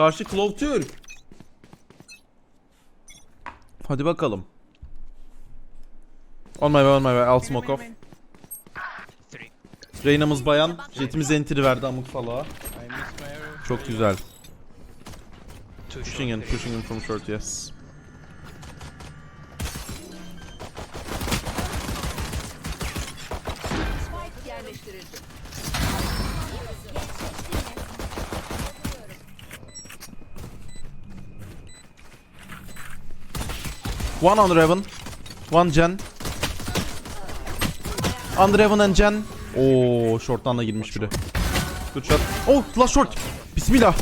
Karşı Türk. Hadi bakalım. On my way on my way. I'll smoke off. Reyna'mız bayan. Jetimiz entry verdi amuk salağa. Çok güzel. Pushing in, pushing in from short, yes. One on Raven. One Gen. On Raven and Gen. Oo, short'tan da girmiş biri. Good shot. Oh, last short. Bismillah.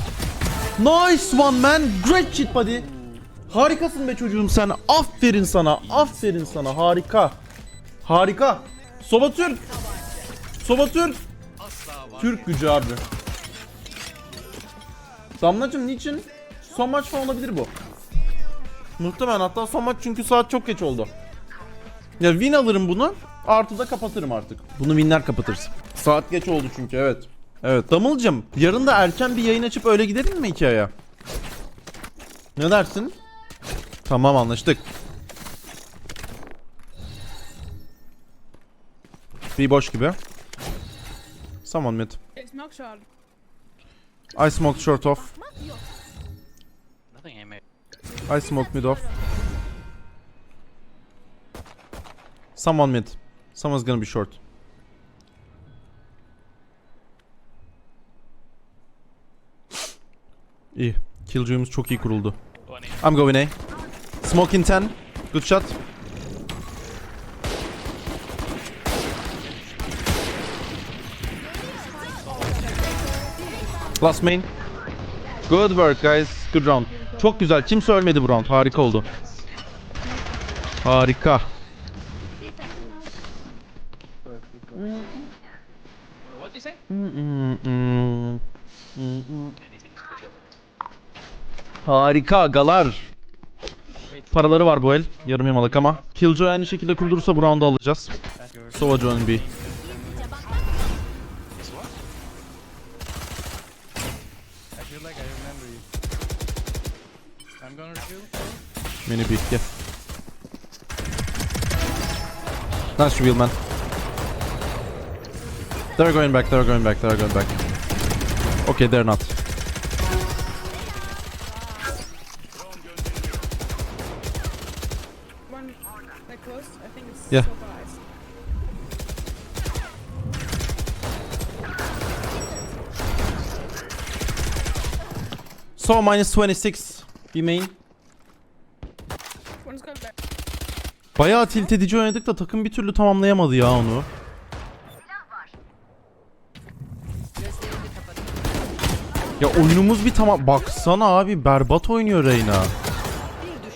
Nice one man. Great shit buddy. Harikasın be çocuğum sen. Aferin sana. Aferin sana. Harika. Harika. Soba Türk. Soba Türk. Türk gücü abi. Damlacım niçin? Son maç falan olabilir bu. Muhtemelen hatta son maç çünkü saat çok geç oldu. Ya win alırım bunu. Artı da kapatırım artık. Bunu winler kapatırız. Saat geç oldu çünkü evet. Evet Damılcım yarın da erken bir yayın açıp öyle gidelim mi hikayeye? Ne dersin? Tamam anlaştık. Bir boş gibi. Someone mid. I smoked short off. Nothing. I smoked mid off. Someone mid. Someone's gonna be short. İyi. Killjoy'umuz çok iyi kuruldu. I'm going A. Smoke in 10. Good shot. Last main. Good work guys. Good round. Çok güzel. Kimse ölmedi bu round. Harika oldu. Harika. Harika agalar. Paraları var bu el. Yarım yamalık ama. Killjoy aynı şekilde kurdurursa bu round'u alacağız. Sova John B. Mini B. Gel. Nice reveal man. They're going back, they're going back, they're going back. Okay, they're not. One like close. I think it's Yeah. so. So minus 26. B main. Bayağı tilt edici oynadık da takım bir türlü tamamlayamadı ya onu. Ya oyunumuz bir tamam... Baksana abi berbat oynuyor Reyna.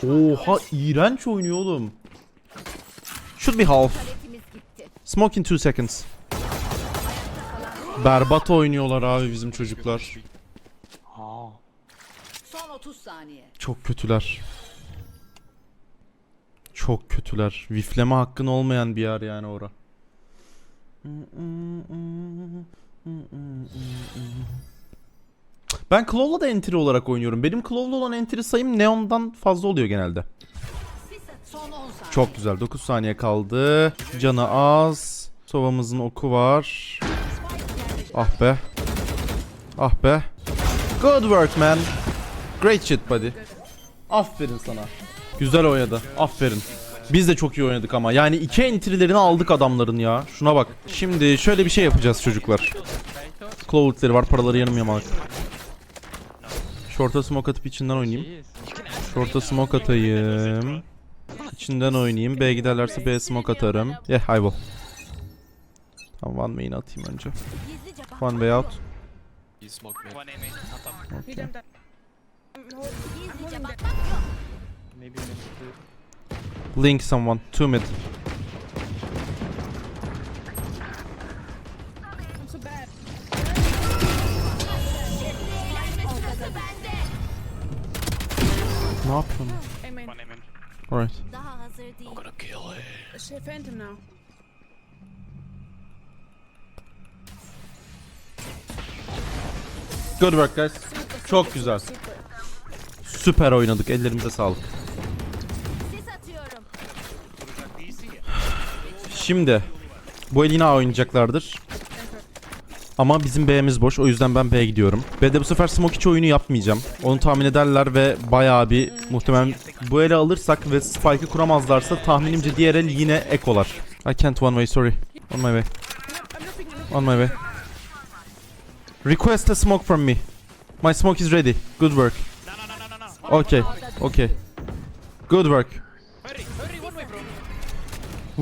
Oha iğrenç oynuyor oğlum. Should be half. Smoke in 2 seconds. Berbat oynuyorlar abi bizim çocuklar. Son 30 saniye. Çok kötüler. Çok kötüler. Vifleme hakkın olmayan bir yer yani ora. Ben Claw'la da entry olarak oynuyorum. Benim Claw'la olan entry sayım Neon'dan fazla oluyor genelde. Son 10 saniye. Çok güzel. 9 saniye kaldı. Canı az. Sovamızın oku var. Ah be. Ah be. Good work man. Great shit buddy. Aferin sana. Güzel oynadı. Aferin. Biz de çok iyi oynadık ama. Yani iki entry'lerini aldık adamların ya. Şuna bak. Şimdi şöyle bir şey yapacağız çocuklar. Cloud'leri var. Paraları yanım yamalak. Short'a smoke atıp içinden oynayayım. Short'a smoke atayım. İçinden oynayayım. B giderlerse B smoke atarım. Yeah, I will. Tamam one main atayım önce. One way out. One Maybe mid too. Link someone. Two mid. I'm so bad. Ne yapıyorsun? One in. Alright. Daha hazır değil. Gonna kill it. shit, Phantom now. Good work guys. Çok güzel. Super. Süper oynadık. Ellerimize sağlık. Şimdi bu el yine A oynayacaklardır. Ama bizim B'miz boş. O yüzden ben B'ye gidiyorum. B'de bu sefer smoke içi oyunu yapmayacağım. Onu tahmin ederler ve bayağı bir muhtemelen bu eli alırsak ve spike'ı kuramazlarsa tahminimce diğer el yine ek olar. I can't one way sorry. On my way. On my way. Request a smoke from me. My smoke is ready. Good work. Okay. Okay. Good work.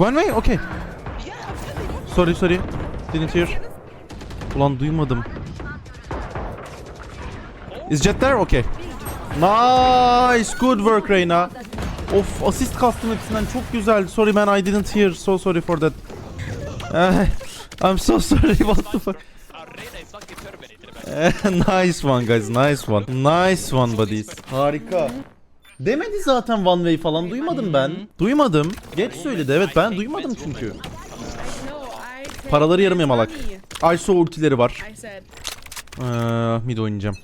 One way? Okay. Sorry sorry. Didn't hear. Ulan duymadım. Is Jet there? Okay. Nice. Good work Reyna. Of assist kastım hepsinden çok güzel. Sorry man I didn't hear. So sorry for that. I'm so sorry. What the fuck? Nice one guys. Nice one. Nice one buddies. Harika. Demedi zaten one way falan duymadım ben. Duymadım. Geç söyledi evet ben duymadım çünkü. Paraları yarım yamalak. ISO ultileri var. Ee, mid oynayacağım.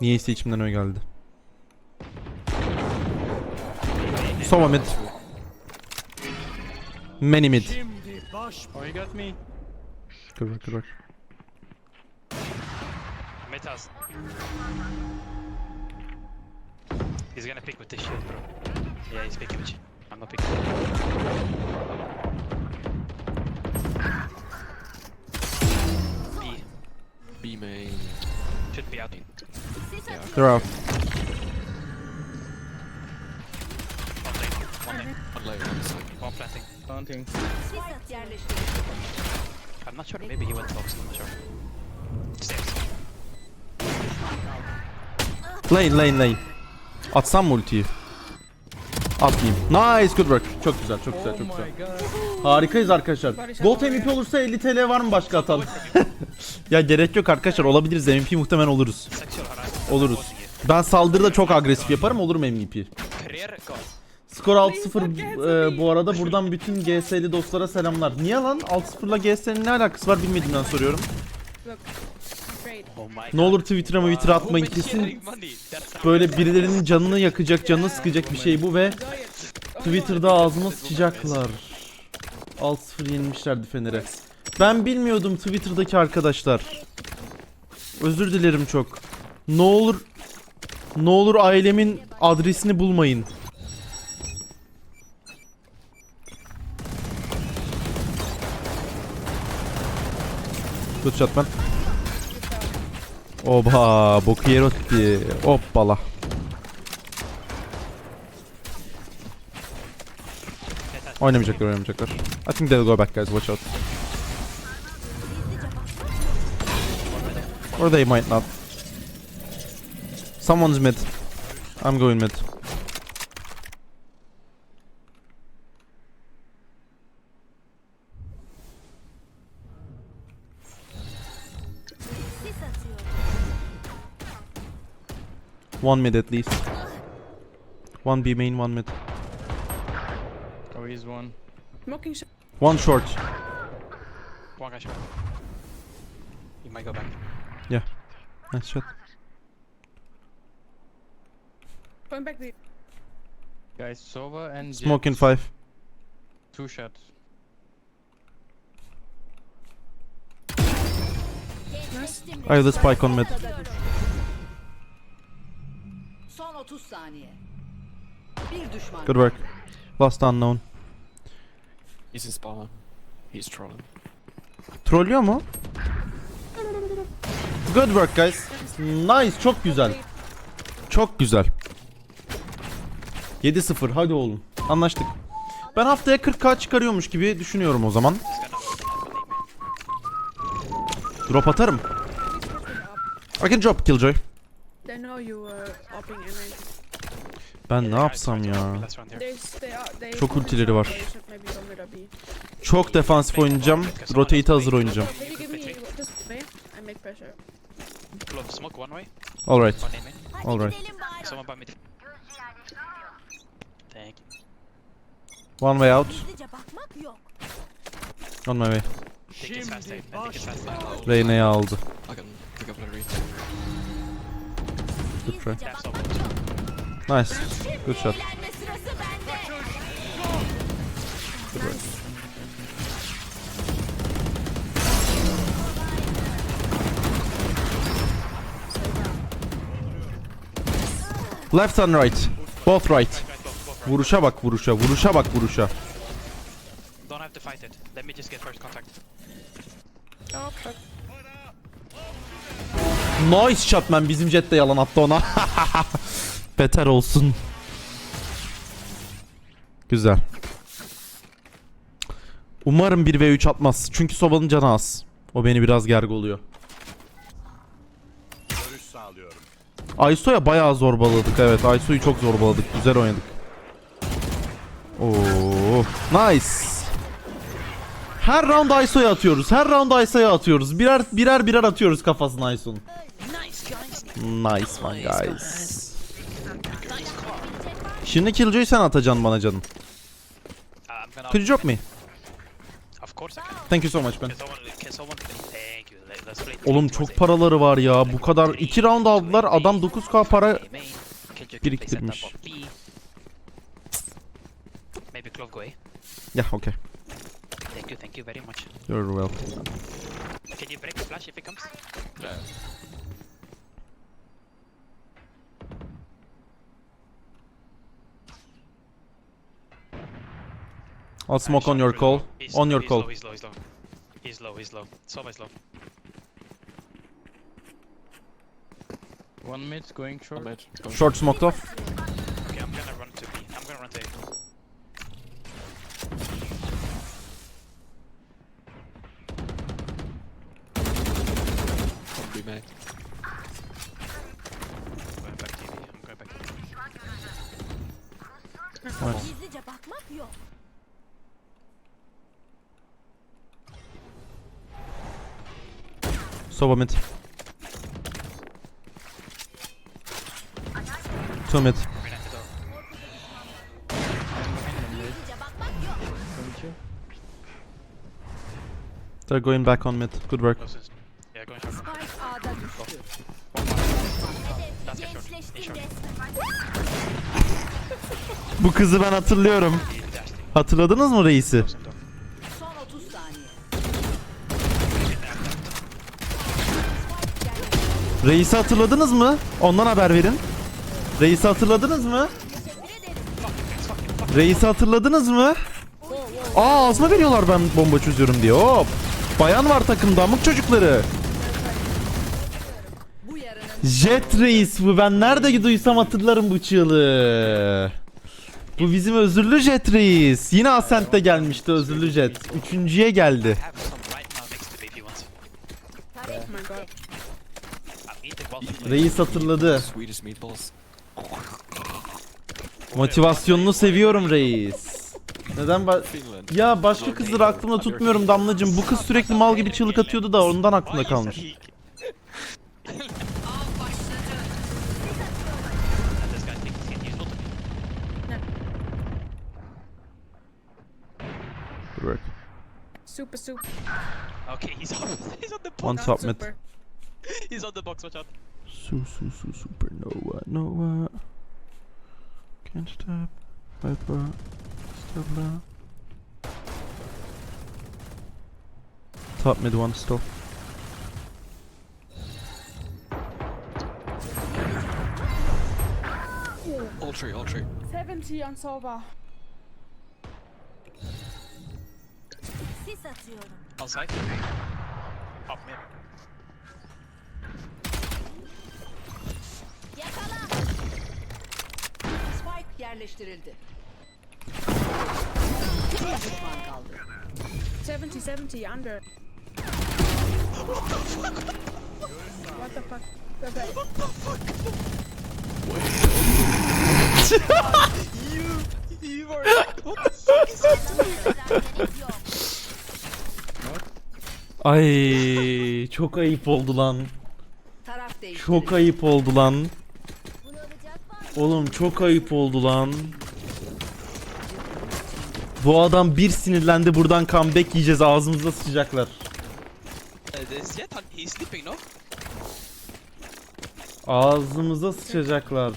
Niyeyse içimden öyle geldi. Sova mid. Many mid. Good work. Metas. He's gonna pick with this shield, bro. Yeah, he's picking with you. I'm not picking. B. B main. Should be out. Sis atıyorum. They're out. One lane. One lane. One layer, one planting. Planting. Sis at yerleştirildi. I'm not sure. Maybe he went box. I'm not sure. Stairs. Lane, lane, lane. Atsam mı ultiyi? Atmayayım. Nice, good work. Çok güzel, çok güzel, çok güzel. Harikayız arkadaşlar. Gold MVP olursa 50 TL var mı başka atan? ya gerek yok arkadaşlar. Olabiliriz. MVP muhtemelen oluruz. Oluruz. Ben saldırıda çok agresif yaparım. Olurum MVP. Skor 6-0 e, bu arada buradan bütün GS'li dostlara selamlar. Niye lan? 6-0'la GS'nin ne alakası var bilmediğimden soruyorum. Look. Great. Oh my Ne olur Twitter'a mı Twitter atmayın kesin. not- Böyle birilerinin canını yakacak, canını sıkacak bir şey bu ve Twitter'da ağzıma sıçacaklar. 6-0 yenilmişlerdi Fener'e. Ben bilmiyordum Twitter'daki arkadaşlar. Özür dilerim çok. Ne olur ne olur ailemin adresini bulmayın. Good shot man. Oba, boku yer otti. Hoppala. Oynamayacaklar, oynamayacaklar. I think they'll go back guys, watch out. Or they might not. Someone's mid. I'm going mid. One mid at least. One B main, one mid. Oh, he's one. Smoking shot. One short. One guy shot. He might go back. Yeah. Nice shot. Going back the. Guys, Sova and Jet, Smoke five. two shots. I have the spike on mid. Son 30 saniye. Bir düşman. Good work. Last unknown. He's in spawn. He's trolling. Trollüyor mu? Good work guys. Nice, çok güzel. Çok güzel. 7-0 hadi oğlum. Anlaştık. Ben haftaya 40k çıkarıyormuş gibi düşünüyorum o zaman. Drop atarım. I can drop Killjoy. They know you were upping Ben ne yapsam ya? Let's run here. they they are they. Çok ultileri var. Çok defansif oynayacağım. Rotate'e hazır oynayacağım. Alright. Alright. One way out. Gizlice bakmak yok. On my way. you. Take Good try. Nice. Good shot. Sırası bende. Left and right. Both right. Vuruşa bak vuruşa. Vuruşa bak vuruşa. Don't have to fight it. Let me just get first contact. Fuck. Nice shot man. Bizim jet de yalan attı ona. Beter olsun. Güzel. Umarım 1v3 atmaz. Çünkü sobanın canı az. O beni biraz gerg oluyor. Ayso'ya bayağı zorbaladık. Evet Ayso'yu çok zorbaladık. Güzel oynadık. Oo, nice. Her round Ayso'ya atıyoruz. Her round Ayso'ya atıyoruz. Birer birer birer atıyoruz kafasına Ayso'nun. Nice one guys. Şimdi Killjoy'u sen atacaksın bana canım. Could you drop me? Of course I can. Thank you so much man. Oğlum çok paraları var ya. Bu kadar 2 round aldılar. Adam 9k para biriktirmiş. Maybe Clove go A. Yeah, okay. Thank you, thank you very much. You're welcome. Can you break flash if it comes? I'll smoke on your call. He's On your he's call. Low, he's low, he's low. He's low, he's low. İs low. One mid going short. Short smoked off. Okay, I'm gonna run to B. I'm gonna run to A. Main. I'm going back to B. I'm going back to B. Gizlice bakmak yok. Sova mid. Two mid. They're going back on mid. Good work. Yeah, going short. Bu kızı ben hatırlıyorum. Hatırladınız mı reisi? Close door. Son 30 saniye. Reisi hatırladınız mı? Ondan haber verin. Reisi hatırladınız mı? Reisi hatırladınız mı? Aa ağzıma veriyorlar ben bomba çözüyorum diye. Hop. Bayan var takımda amık çocukları. Jet reis bu. Ben nerede duysam hatırlarım bu çığlığı. Bu bizim özürlü Jet reis. Yine Ascent'te gelmişti özürlü Jet. Üçüncüye geldi. I have some right now next to me if he wants. Oh my god. I'm eating while Reis hatırladı. Motivasyonunu seviyorum reis. Neden ba-. Ya başka kızları aklımda tutmuyorum Damlacım. Bu kız sürekli mal gibi çığlık atıyordu da ondan aklımda kalmış. Super, super. Okay, he's on. He's on the. One top mid. Super. He's on the box. Watch out. Su su su supernova nova. Can't stop. Viper. Stella. Top mid one stop. All tree, all tree. 70 on Sova. sis atıyorum. Outside. Up mid. Yerleştirildi. Bir düşman kaldı. 70, 70, under. What the fuck? Okay. You are like, what the fuck is? Ay çok ayıp oldu lan. Taraf değiştirildi. Çok ayıp oldu lan. Oğlum çok ayıp oldu lan. Bu adam bir sinirlendi buradan comeback yiyeceğiz ağzımıza sıçacaklar. This yet? He's sleeping, no? Ağzımıza sıçacaklar.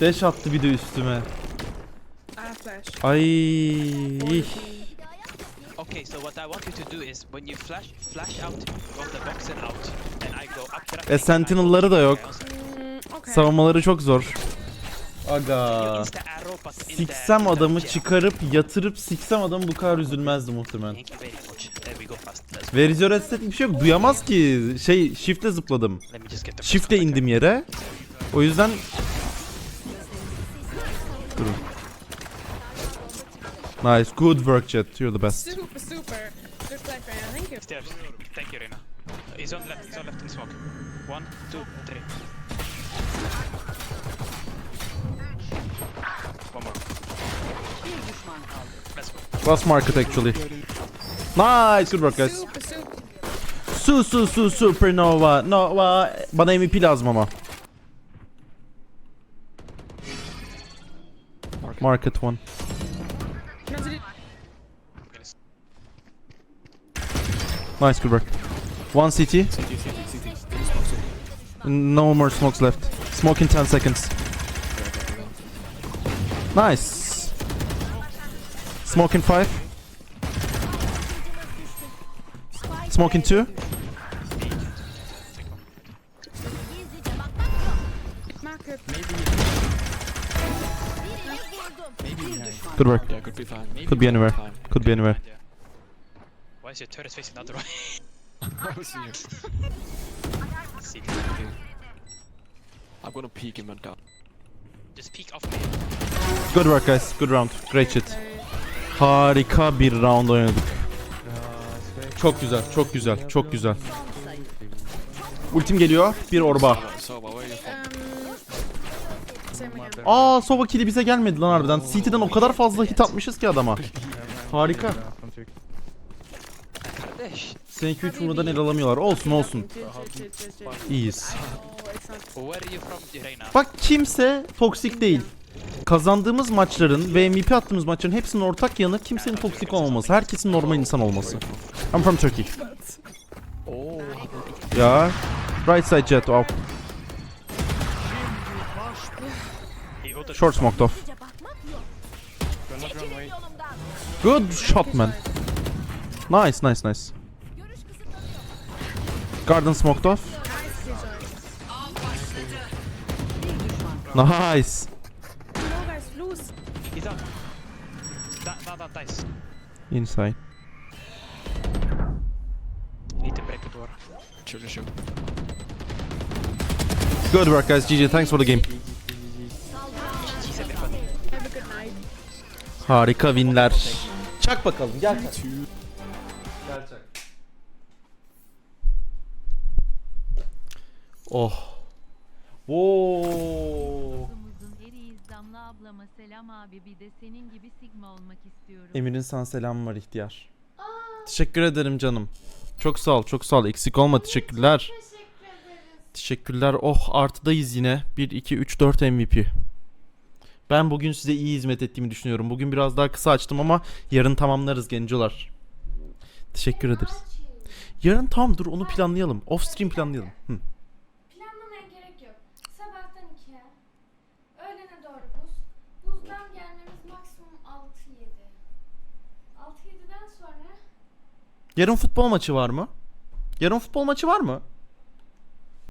Dash attı bir de üstüme. Flash. Ay. Okay, so what I want you to do is when you flash flash out from the box and out, and I go up. E Sentinel'ları da yok. Mm, okay. Savunmaları çok zor. Aga. Siksem adamı çıkarıp yatırıp siksem adamı bu kadar üzülmezdi muhtemelen. Verici estetik bir şey yok. Duyamaz ki. Şey shift'le zıpladım. One. indim yere. O yüzden Durun. Nice. Good work chat. You're the best. Super, super. Good flash, man. Thank you. Stairs. Thank you, Rina. He's on left. He's on left in smoke. One, two, three. Last market actually. Nice. Good work guys. Su su su supernova. Nova. Uh, Bana MVP lazım ama. Market one. Nice. Good work. One CT. No more smokes left. Smoke in 10 seconds. Nice. Smoke in 5. Smoke in 2. Market. Good work. Yeah, could be fine. Maybe Could be anywhere. Fine. Could be anywhere. Why is your turret facing the other way? I was here. See, I'm gonna peek him and down. just peek off me. Good work guys. Good round. Great shit. Harika bir round oynadık. Çok güzel, çok güzel, çok güzel. Ultim geliyor. Bir orba. Aa Sova kili bize gelmedi lan harbiden. CT'den o kadar fazla hit atmışız ki adama. Harika. Kardeş. Seninki 3 vurmadan el alamıyorlar. Olsun olsun. İyiyiz. Bak kimse toksik değil. Kazandığımız maçların ve MVP attığımız maçların hepsinin ortak yanı kimsenin toksik olmaması. Herkesin normal insan olması. I'm from Turkey. Oh, Ya. Right side jet off. Short smoked off. Good shot man. Nice nice nice. Garden smoked off. Nice. No, guys, loose. He's out. That, that, that dice. Inside. You need to break the door. chill, chill. Good work guys. GG. Thanks for the game. Jeez, everybody. Have a good night. Harika winler. Çak bakalım. Gel Oh. Oo. Damla ablama selam abi bir de senin gibi sigma olmak istiyorum. Emir'in sana selamı var ihtiyar. Teşekkür ederim canım. Çok sağ ol, çok sağ ol. Eksik olma. Teşekkürler. Teşekkürler. Oh artıdayız yine. 1, 2, 3, 4 MVP. Ben bugün size iyi hizmet ettiğimi düşünüyorum. Bugün biraz daha kısa açtım ama yarın tamamlarız gencolar. Teşekkür ederiz. Yarın tamam dur onu planlayalım. Off stream planlayalım. Hı. Yarın futbol maçı var mı? Yarın futbol maçı var mı?